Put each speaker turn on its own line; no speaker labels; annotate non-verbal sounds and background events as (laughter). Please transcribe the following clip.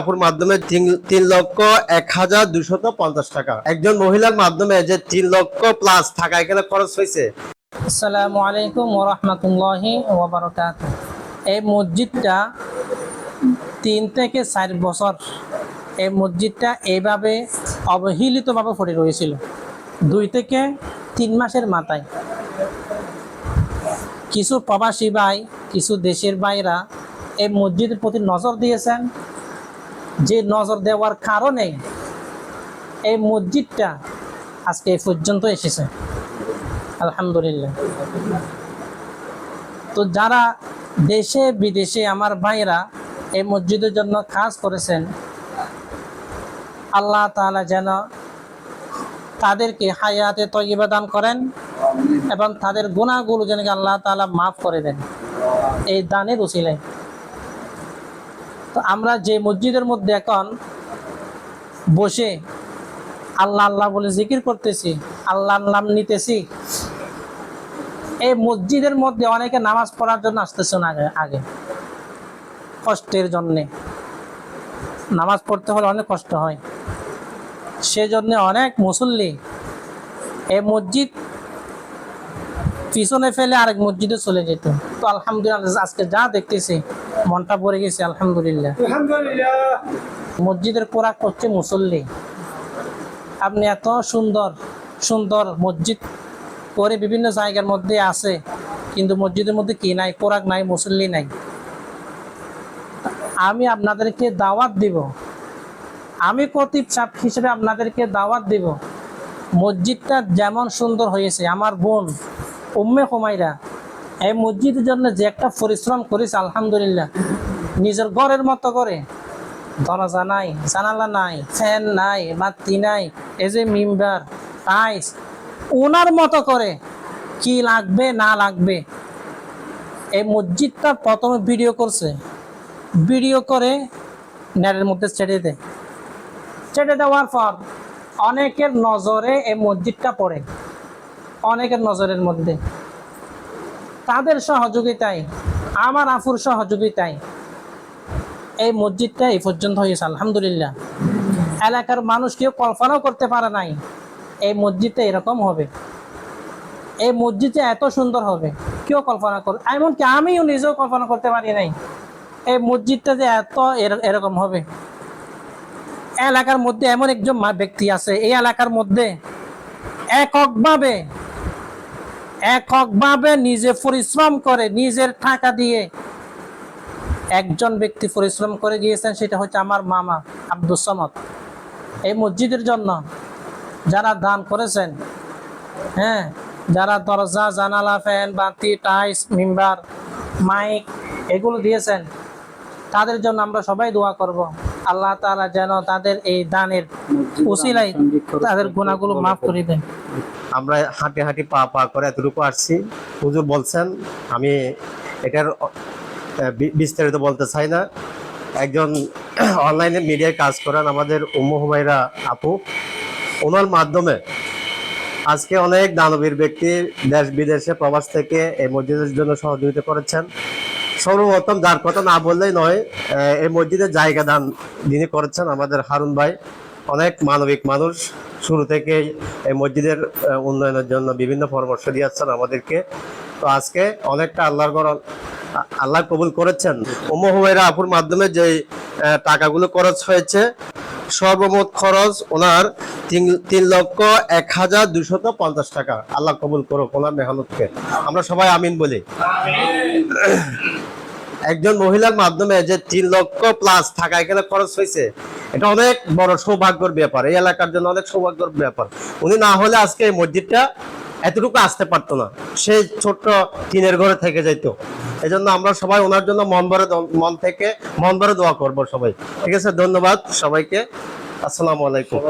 আপুর মাধ্যমে তিন
এই মসজিদটা পড়ে রয়েছিল। দুই থেকে তিন মাসের মাথায়। কিছু প্রবাসী ভাই, কিছু দেশের বাইরা এই মসজিদের প্রতি নজর দিয়েছেন। যে নজর দেওয়ার কারণে এই মসজিদটা আজকে এই পর্যন্ত এসেছে। আলহামদুলিল্লাহ। তো যারা দেশে, বিদেশে আমার ভাইরা এই মসজিদের জন্য কাজ করেছেন, আল্লাহ তাআলা যেন তাদেরকে হায়াতে তৈবা দান করেন এবং তাদের গুণাগুলো যেন আল্লাহ তাআলা মাফ করে দেন। এই দানের উচিলায় তো আমরা যে মসজিদের মধ্যে এখন বসে আল্লাহ আল্লাহ বলে জিকির করতেছি, আল্লাহর নাম নিতেছি, এই মসজিদের মধ্যে অনেকে নামাজ পড়ার জন্য আসতেছে না আগে কষ্টের জন্যে। নামাজ পড়তে হলে অনেক কষ্ট হয়। সেজন্য অনেক মুসল্লি এই মসজিদ পিছনে ফেলে আরেক মসজিদে চলে যেত। তো আলহামদুলিল্লাহ, আজকে যা দেখতেছি মনটা পড়ে গেছে আলহামদুলিল্লাহ। মসজিদের পোড়াক হচ্ছে মুসল্লি। আপনি এত সুন্দর সুন্দর মসজিদ করে বিভিন্ন জায়গার মধ্যে আছে কিন্তু মসজিদের মধ্যে কি নাই পোরাক নাই মুসল্লি নাই। আমি আপনাদেরকে দাওয়াত দিব। আমি কতিব সাপ হিসেবে আপনাদেরকে দাওয়াত দিব। মসজিদটা যেমন সুন্দর হয়েছে আমার বোন উম্মে হুমাইরা এই মসজিদের জন্য যে একটা পরিশ্রম করিস, আলহামদুলিল্লাহ। নিজের ঘরের মতো করে। দরজা নাই, জানালা নাই, ফ্যান নাই, বাতি নাই, এই যে মিম্বার টাইস ওনার মতো করে কি লাগবে, না লাগবে। এই মসজিদটা প্রথমে ভিডিও করছে। ভিডিও করে নেটের মধ্যে ছেড়ে দেয়। ছেড়ে দেওয়ার পর অনেকের নজরে এই মসজিদটা পড়ে। অনেকের নজরের মধ্যে। তাদের সহযোগিতায়, আমার আফুর সহযোগিতায় এই মসজিদটা এই পর্যন্ত হয়েছে, আলহামদুলিল্লাহ। এলাকার মানুষ কেউ কল্পনাও করতে পারে নাই, এই মসজিদটা এরকম হবে। এই মসজিদটা এত সুন্দর হবে, কেউ কল্পনা করে, এমনকি আমিও নিজেও কল্পনা করতে পারি নাই, এই মসজিদটা যে এত এর- এরকম হবে। এলাকার মধ্যে এমন একজন ব্যক্তি আছে, এই এলাকার মধ্যে এককভাবে এককভাবে নিজে পরিশ্রম করে, নিজের টাকা দিয়ে একজন ব্যক্তি পরিশ্রম করে গিয়েছেন, সেটা হচ্ছে আমার মামা আব্দুল সামদ। এই মসজিদের জন্য যারা দান করেছেন হ্যাঁ যারা দরজা, জানালা, ফ্যান, বাতি টাইস মিম্বার, মাইক, এগুলো দিয়েছেন, তাদের জন্য আমরা সবাই দোয়া করব। আল্লাহ তাআলা যেন তাদের এই দানের উসিলাই তাদের গুণাগুলো মাফ করে দেন।
আমরা হাঁটি হাঁটি পা পা করে এতটুকু আসছি। হুজুর বলছেন, আমি এটার বিস্তারিত বলতে চাই না। একজন (clears throat) অনলাইনে মিডিয়ায় কাজ করেন আমাদের উম্মু আপু। ওনার মাধ্যমে আজকে অনেক দানবীর ব্যক্তি দেশ বিদেশে প্রবাস থেকে এই মসজিদের জন্য সহযোগিতা করেছেন। সর্বপ্রথম যার কথা না বললেই নয় এই মসজিদের জায়গা দান যিনি করেছেন আমাদের হারুন ভাই, অনেক মানবিক মানুষ। শুরু থেকেই এই মসজিদের উন্নয়নের জন্য বিভিন্ন পরামর্শ দিয়েছেন আমাদেরকে। তো আজকে অনেকটা আল্লাহর ঘর আল্লাহ কবুল করেছেন। উম্মু আপুর মাধ্যমে যে টাকাগুলো খরচ হয়েছে, সর্বমোট খরচ ওনার তিন তিন লক্ষ এক হাজার দুশত পঞ্চাশ টাকা। আল্লাহ কবুল করুক ওনার মেহনতকে। আমরা সবাই আমিন বলি। একজন মহিলার মাধ্যমে যে তিন লক্ষ প্লাস থাকা এখানে খরচ হয়েছে, এটা অনেক বড় সৌভাগ্যের ব্যাপার। এই এলাকার জন্য অনেক সৌভাগ্যের ব্যাপার। উনি না হলে আজকে এই মসজিদটা এতটুকু আসতে পারতো না। সেই ছোট্ট টিনের ঘরে থেকে যাইতো। এই জন্য আমরা সবাই ওনার জন্য মন মন থেকে মন ভরে দোয়া করব সবাই। ঠিক আছে? ধন্যবাদ সবাইকে। আসসালামু আলাইকুম।